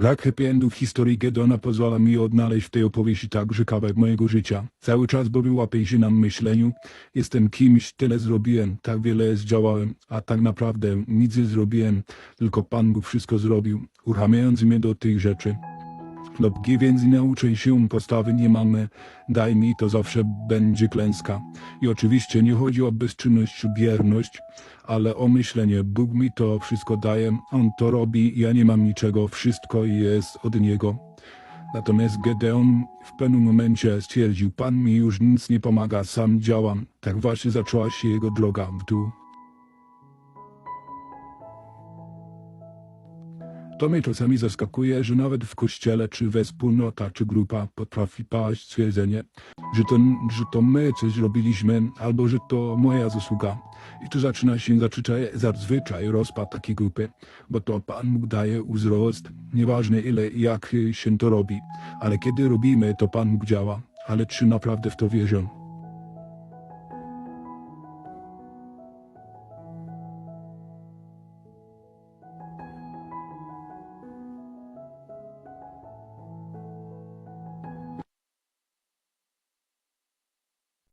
Brak happy endu w historii Gedona pozwala mi odnaleźć w tej opowieści także kawałek mojego życia. Cały czas bawił łapie się na myśleniu. Jestem kimś, tyle zrobiłem, tak wiele zdziałałem, a tak naprawdę nic nie zrobiłem, tylko Pan Bóg wszystko zrobił, uruchamiając mnie do tych rzeczy. Dopóki więc nauczę się postawy nie mamy, daj mi, to zawsze będzie klęska. I oczywiście nie chodzi o bezczynność czy bierność, ale o myślenie. Bóg mi to wszystko daje, On to robi, ja nie mam niczego, wszystko jest od Niego. Natomiast Gedeon w pewnym momencie stwierdził, Pan mi już nic nie pomaga, sam działam. Tak właśnie zaczęła się jego droga w dół. To mnie czasami zaskakuje, że nawet w kościele, czy we wspólnota, czy grupa potrafi paść stwierdzenie, że to, że to my coś zrobiliśmy, albo że to moja zasługa. I tu zaczyna się zazwyczaj, zazwyczaj rozpad takiej grupy, bo to Pan Bóg daje wzrost, nieważne ile i jak się to robi, ale kiedy robimy, to Pan Bóg działa. Ale czy naprawdę w to wierzę?